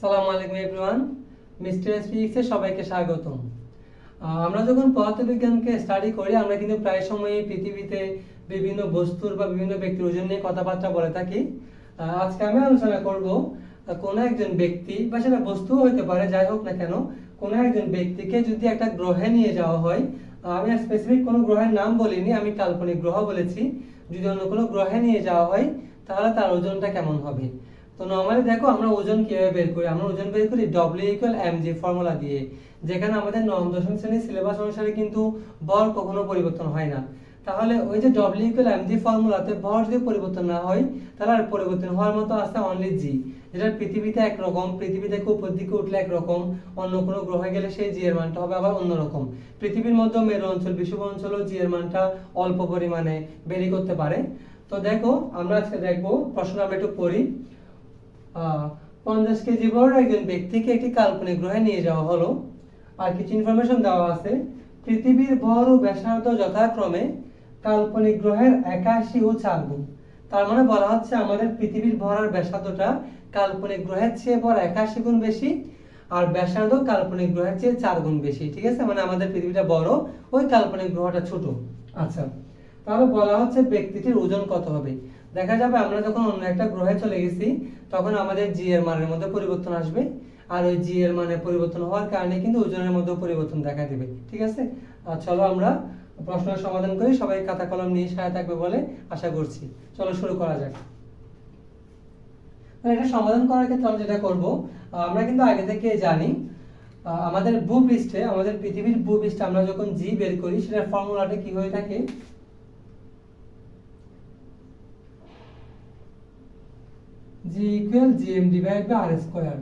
সালামু আলাইকুম everyone mister ফিজিক্সে সবাইকে স্বাগতম। আমরা যখন পদার্থবিজ্ঞানকে স্টাডি করি, আমরা কিন্তু প্রায় সময় পৃথিবীতে বিভিন্ন বস্তুর বা বিভিন্ন ব্যক্তির ওজন নিয়ে কথাবার্তা বলে থাকি। আজকে আমি আলোচনা করব কোনো একজন ব্যক্তি বা সেটা বস্তুও হতে পারে, যাই হোক না কেন, কোনো একজন ব্যক্তিকে যদি একটা গ্রহে নিয়ে যাওয়া হয় আমি স্পেসিফিক কোনো গ্রহের নাম বলিনি, আমি কাল্পনিক গ্রহ বলেছি। যদি অন্য কোনো গ্রহে নিয়ে যাওয়া হয়, তাহলে তার ওজনটা কেমন হবে? তো নর্মালি দেখো আমরা ওজন কীভাবে বের করি? আমরা ওজন বের করি W equal M G formula দিয়ে, যেখানে আমাদের নবম দশম শ্রেণির সিলেবাস অনুসারে কিন্তু ভর কখনো পরিবর্তন হয় না। তাহলে ওই যে ডব্লিউ ইকুয়াল এম জি ফর্মুলাতে ভর যদি পরিবর্তন না হয়, তাহলে আর পরিবর্তন হওয়ার মতো আছে অনলি জি যেটা পৃথিবীতে একরকম পৃথিবী থেকে উপর দিকে উঠলে একরকম, অন্য কোনো গ্রহে গেলে সেই জি এর মানটা হবে আবার অন্যরকম পৃথিবীর মধ্যে মেরু অঞ্চল, বিষুব অঞ্চলও জি এর মানটা অল্প পরিমাণে বেরি করতে পারে। তো দেখো আমরা আজকে দেখব, প্রশ্ন আমরা একটু পড়ি। পঞ্চাশ কেজি বড় একজন ব্যক্তিকে একটি কাল্পনিক গ্রহে নিয়ে যাওয়া হলো। আর কিছু ইনফরমেশন দেওয়া আছে। পৃথিবীর ভর ও ব্যাসার্ধ যথাক্রমে কাল্পনিক গ্রহের একাশি ও চার গুণ তার মানে বলা হচ্ছে আমাদের পৃথিবীর ভর আর ব্যাসার্ধটা কাল্পনিক গ্রহের চেয়ে ভর একাশি গুণ বেশি, আর ব্যাসার্ধ কাল্পনিক গ্রহের চেয়ে চার গুণ বেশি, ঠিক আছে? মানে আমাদের পৃথিবীটা বড়, ওই কাল্পনিক গ্রহটা ছোট। আচ্ছা তাহলে বলা হচ্ছে ব্যক্তিটির ওজন কত হবে? দেখা যাবে আমরা যখন অন্য একটা গ্রহে চলে গেছি, তখন আমাদের জি এর মানের মধ্যে পরিবর্তন আসবে। আর ওই জি এর মানে পরিবর্তন হওয়ার কারণে কিন্তু ওজনের মধ্যে পরিবর্তন দেখা দেবে, ঠিক আছে? চলো আমরা প্রশ্নের সমাধান করি, সবাই খাতা কলম নিয়ে সাথে থাকবে বলে আশা করছি। চলো শুরু করা যাক। এটা সমাধান করার ক্ষেত্রে আমরা যেটা করব আমরা কিন্তু আগে থেকে জানি আমাদের ভূপৃষ্ঠে আমাদের পৃথিবীর ভূপৃষ্ঠে আমরা যখন জি বের করি, সেটার ফর্মুলাটা কি হয়ে থাকে? G equal GM divide by R square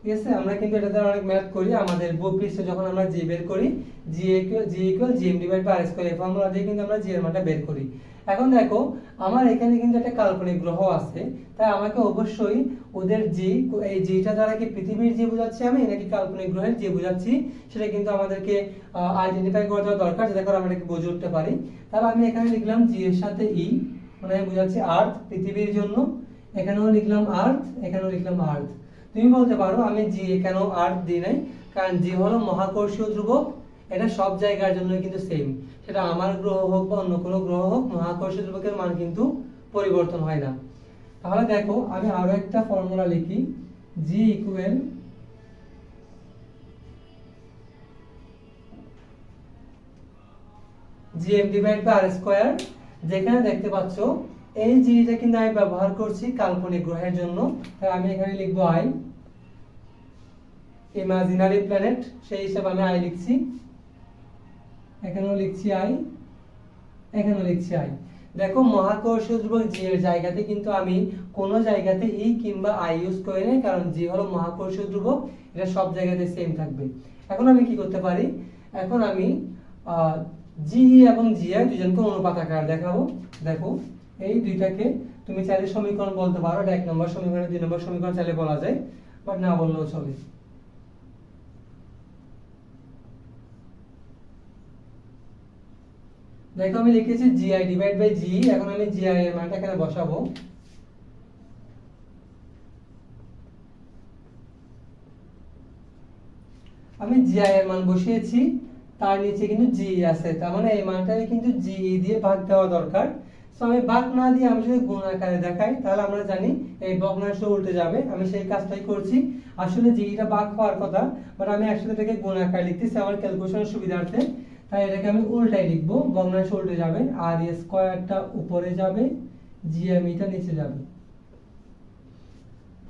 ঠিক আছে? আমরা কিন্তু এটাতে অনেক ম্যাথ করি। আমাদের ভূপৃষ্ঠে যখন আমরা জি বের করি G G equal GM divide by R square এই ফর্মুলা দিয়ে কিন্তু আমরা জি এর মানটা বের করি। এখন দেখো, আমার এখানে কিন্তু একটা কাল্পনিক গ্রহ আছে। তাই আমাকে অবশ্যই ওদের জি এই জিটা দ্বারা কি পৃথিবীর জি বোঝাচ্ছি আমি, নাকি কাল্পনিক গ্রহের জি বোঝাচ্ছি? সেটা কিন্তু আমাদেরকে আইডেন্টিফাই করে দেওয়া দরকার, যাতে করে আমরা এটাকে বুঝে উঠতে পারি। তাহলে আমি এখানে লিখলাম জি এর সাথে ই মানে আমি বোঝাচ্ছি আর্থ পৃথিবীর জন্য। এখানেও লিখলাম আর্থ এখানেও লিখলাম আর্থ তুমি বলতে পারো, আমি জি কেন আর্থ দিই নাই, কারণ জি হলো মহাকর্ষীয় ধ্রুবক, এটা সব জায়গার জন্য কিন্তু সেম সেটা আমার গ্রহ হোক বা অন্য কোনো গ্রহ হোক, মহাকর্ষীয় ধ্রুবকের মান কিন্তু পরিবর্তন হয় না। তাহলে দেখো, আমি আরও একটা ফর্মুলা লিখি G equal GM divide by R square যেখানে দেখতে পাচ্ছ এই জিটা কিন্তু আমি ব্যবহার করছি কাল্পনিক গ্রহের জন্য। তাই আমি এখানে লিখব আই। ইমাজিনারি প্ল্যানেট সেই হিসাবে আমি আই লিখছি। এখানেও লিখছি আই এখানেও লিখছি আই দেখো মহাকর্ষীয় ধ্রুবক জি এর জায়গাতে কিন্তু আমি কোনো জায়গাতে ই কিংবা আই ইউজ করি নাই, কারণ জি হলো মহাকর্ষীয় ধ্রুবক, এটা সব জায়গাতে সেম থাকবে। এখন আমি কি করতে পারি? এখন আমি জি এবং জি আই দুজনকে অনুপাত আকার দেখাবো। দেখো এই দুইটাকে তুমি চাইলে সমীকরণ বলতে পারো। এক নম্বর সমীকরণ, দুই নম্বর সমীকরণ চাইলে বলা যায় বাট না বললেও চলে। দেখো আমি লিখেছি জিআই ডিভাইড বাই জি এখন আমি জিআই এর মানটা এখানে বসাবো। আমি জিআই এর মান বসিয়েছি, তার নিচে কিন্তু জি আছে। তার মানে এই মানটাকে কিন্তু জি দিয়ে ভাগ দেওয়া দরকার। সো আমি ভাগ না দিয়ে আমি যদি গুণ আকারে দেখাই, তাহলে আমরা জানি এই ভগ্নাংশ উল্টে যাবে। আমি সেই কাজটাই করছি। আসলে জিটা ভাগ হওয়ার কথা বাট আমি একসাথে এটাকে গুণ আকারে লিখতেছি আমার ক্যালকুলেশনের সুবিধার্থে। তাই এটাকে আমি উল্টাই লিখব ভগ্নাংশ উল্টে যাবে, আর এ স্কয়ারটা উপরে যাবে জিএমইটা নিচে যাবে।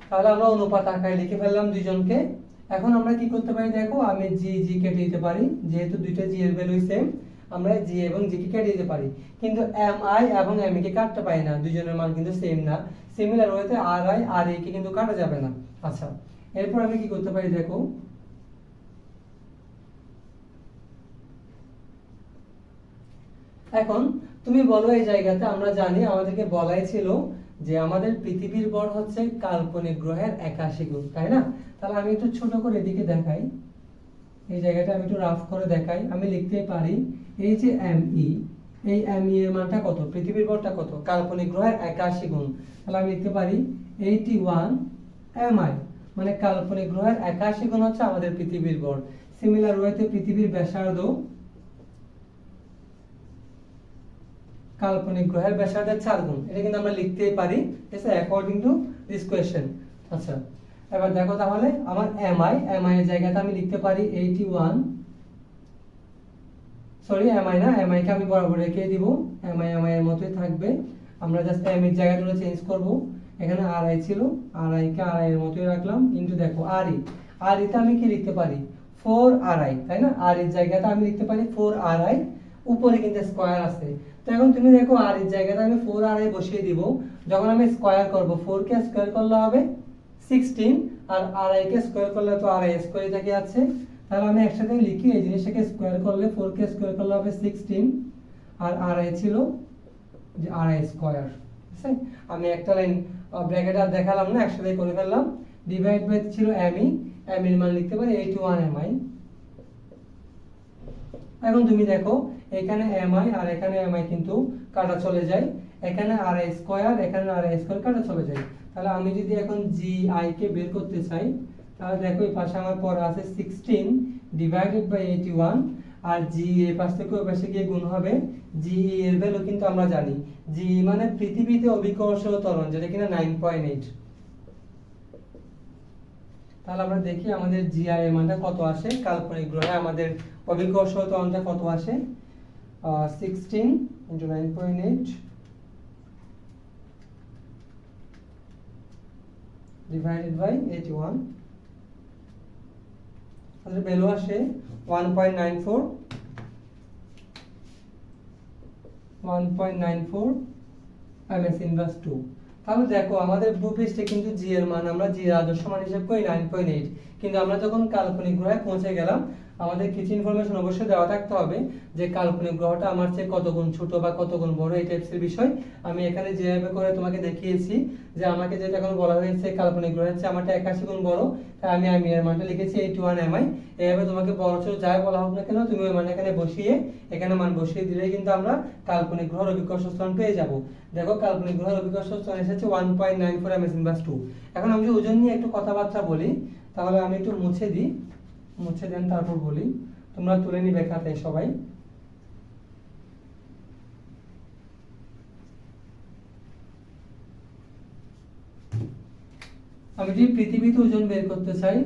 তাহলে আমরা অনুপাত আকারে লিখে ফেললাম দুইজনকে। এখন আমরা কি করতে পারি দেখো, আমি জি জি কেটে দিতে পারি, যেহেতু দুইটা জি এর ভ্যালু সেম আমরা জি এবং জি কে কেটে দিতে পারি। কিন্তু এম আই এবং এম কে কাটতে পারি না। দুইজনের মান কিন্তু সেম না। সিমিলার ওয়েতে আর আই আর এ কে কিন্তু কাটা যাবে না। আচ্ছা এরপর আমি কি করতে পারি দেখো? এখন তুমি বলো এই জায়গাতে, আমরা জানি আমাদেরকে বলাই ছিল যে আমাদের পৃথিবীর বর হচ্ছে কাল্পনিক গ্রহের একাশি গুণ, তাই না? তাহলে আমি একটু ছোট করে এদিকে দেখাই। এই জায়গাটা আমি একটু রাফ করে দেখাই, আমি লিখতে পারি, এই যে এম ই এই এম ই এর মানটা কত? পৃথিবীর বরটা কত? কাল্পনিক গ্রহের একাশি গুণ। তাহলে আমি লিখতে পারি এইটি ওয়ান এম আই মানে কাল্পনিক গ্রহের একাশি গুণ হচ্ছে আমাদের পৃথিবীর ভর সিমিলার ওয়েতে পৃথিবীর ব্যাসার্ধ, কাল্পনিক গ্রহের ব্যাসার্ধের চার গুণ। এটা কিন্তু আমরা লিখতেই পারি, ঠিক আছে? অ্যাকর্ডিং টু দিস কোয়েশ্চেন আচ্ছা এবার দেখো তাহলে আমার এম আই এম আই এর জায়গাতে আমি লিখতে পারি eighty one sorry M I না এম আই কে আমি বরাবর রেখে দিব এম আই এম আই এর মতোই থাকবে। আমরা জাস্ট এম এর জায়গাগুলো চেঞ্জ করব। এখানে আর আই ছিল আর আই কে আর আই এর মতোই রাখলাম। ইনটু দেখো আর ই আর ইতে আমি কি লিখতে পারি? ফোর আর আই তাই না? আর এর জায়গাতে আমি লিখতে পারি ফোর আর আই উপরে কিন্তু স্কোয়ার আছে। তো এখন তুমি দেখো আর এর জায়গাতে আমি ফোর আর আই বসিয়ে দিব। যখন আমি স্কোয়ার করব ফোর কে স্কোয়ার করলে হবে? সিক্সটিন আর আর আই কে স্কোয়ার করলে তো আর আই স্কোয়ার থেকে আছে, তাহলে আমি একসাথে লিখি, এই জিনিসটাকে স্কোয়ার করলে ফোর কে স্কোয়ার করলে হবে সিক্সটিন আর আই ছিল যে আর আই স্কোয়ার ঠিক আছে? আমি একটা লাইন ব্র্যাকেট আর দেখালাম না, একসাথে করে ফেললাম ডিভাইড বাই ছিল এম ই এম এর মান লিখতে পারি এইট ওয়ান এম আই এখন তুমি দেখো এখানে এম আই আর এখানে এম আই কিন্তু কাটা চলে যায়। এখানে আর আই স্কোয়ার এখানে আর আই স্কোয়ার কাটা চলে যায়। তাহলে আমি যদি এখন জি আই কে বের করতে চাই, তাহলে দেখো এই পাশে আমার পরে আছে sixteen divided by eighty one R G এর পাশ থেকে ওই পাশে গিয়ে গুণ হবে জি এর ভ্যালু কিন্তু আমরা জানি। জি মানে পৃথিবীতে অভিকর্ষ ত্বরণ, যেটা কিনা নাইন পয়েন্ট এইট তাহলে আমরা দেখি আমাদের জিআই এর মানটা কত আসে? কাল্পনিক গ্রহে আমাদের অভিকর্ষ ত্বরণটা কত আসে? Sixteen into nine point eight divided by 81 তাহলে ভ্যালু আসে 1.94 1.94 ms ইনভার্স 2 তাহলে দেখো, আমাদের ব্লু কিন্তু জি এর মান আমরা জি আদর্শ মান হিসেব করি 9.8 কিন্তু আমরা যখন কাল্পনিক গ্রহে পৌঁছে গেলাম আমাদের কিছু ইনফরমেশন অবশ্যই দেওয়া থাকতে হবে যে কাল্পনিক গ্রহটা আমার চেয়ে কত গুণ ছোট বা কত গুণ বড় এই টাইপসের বিষয়। আমি এখানে যেভাবে করে তোমাকে দেখিয়েছি যে আমাকে যেটা এখন বলা হয়েছে কাল্পনিক গ্রহের চেয়ে আমারটা একাশি গুণ বড়, তাই আমি আমি এর মানটা লিখেছি এইট ওয়ান এম আই এইভাবে তোমাকে বড় ছোট যাই বলা হোক না কেন, তুমি ওই মান এখানে বসিয়ে, এখানে মান বসিয়ে দিলেই কিন্তু আমরা কাল্পনিক গ্রহের অভিকর্ষ স্থান পেয়ে যাব। দেখো, কাল্পনিক গ্রহের অভিকর্ষ স্থান এসেছে one point nine four M S inverse two এখন আমি যদি ওজন নিয়ে একটু কথাবার্তা বলি, তাহলে আমি একটু মুছে দিই। মুছে দেন, তারপর বলি। তোমরা তুলে নিবে খাতায় সবাই। আমি যদি পৃথিবীতে ওজন বের করতে চাই,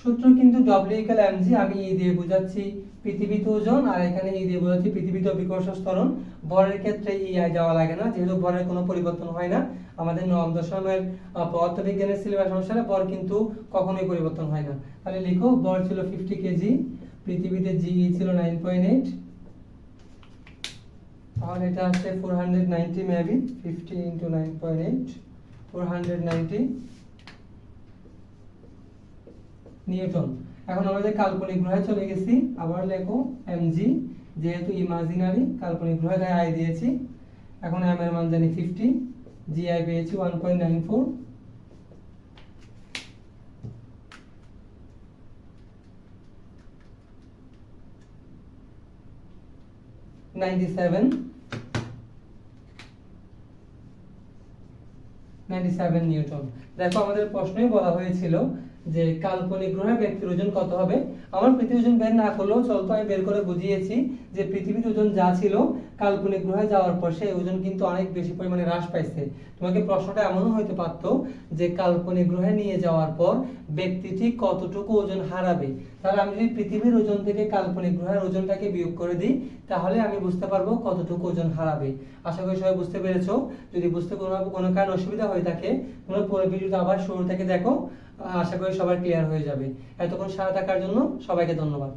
সূত্র কিন্তু ডব্লিউ ইকাল এমজি আমি ই দিয়ে বোঝাচ্ছি। পৃথিবীতে ওজন আর এখানে ই দিয়ে বোঝাচ্ছি পৃথিবীতে অভিকর্ষ স্তরণ ভরের ক্ষেত্রে ই আই যাওয়া লাগে না যেহেতু ভরের কোনো পরিবর্তন হয় না। আমাদের নবম দশমের আহ, পদার্থবিজ্ঞানের সিলেবাস অনুসারে ভর কিন্তু কখনোই পরিবর্তন হয় না। তাহলে লিখো ভর ছিল ফিফটি কেজি পৃথিবীতে জি ছিল নাইন পয়েন্ট এইট তাহলে এটা হচ্ছে four hundred ninety maybe fifty into nine point eight four hundred ninety newton. এখন আমাদের কাল্পনিক গ্রহে চলে গেছি, আবার লেখো এমজি যেহেতু ইমাজিনারি কাল্পনিক গ্রহে তাই আই দিয়েছি, এখন এম এর মান জানি ফিফটি জি আই পেয়েছি one point nine four ninety seven ninety seven newton দেখো আমাদের প্রশ্নই বলা হয়েছিল যে কাল্পনিক গ্রহে ব্যক্তির ওজন কত হবে? আমার পৃথিবীর ওজন বের না করলেও চলতো আমি বের করে বুঝিয়েছি যে পৃথিবীর ওজন যা ছিল কাল্পনিক গ্রহে যাওয়ার পর সেই ওজন কিন্তু অনেক বেশি পরিমাণে হ্রাস পাইছে। তোমাকে প্রশ্নটা এমনও হইতে পারত যে কাল্পনিক গ্রহে নিয়ে যাওয়ার পর ব্যক্তিটি কতটুকু ওজন হারাবে? তাহলে আমি যদি পৃথিবীর ওজন থেকে কাল্পনিক গ্রহের ওজনটাকে বিয়োগ করে দিই, তাহলে আমি বুঝতে পারব কতটুকু ওজন হারাবে। আশা করি সবাই বুঝতে পেরেছ। যদি বুঝতে কোনো কোনো কারণ অসুবিধা হয়ে থাকে, তোমরা পুরো ভিডিওটা আবার শুরু থেকে দেখো। আশা করি সবার ক্লিয়ার হয়ে যাবে। এতক্ষণ সারা থাকার জন্য সবাইকে ধন্যবাদ।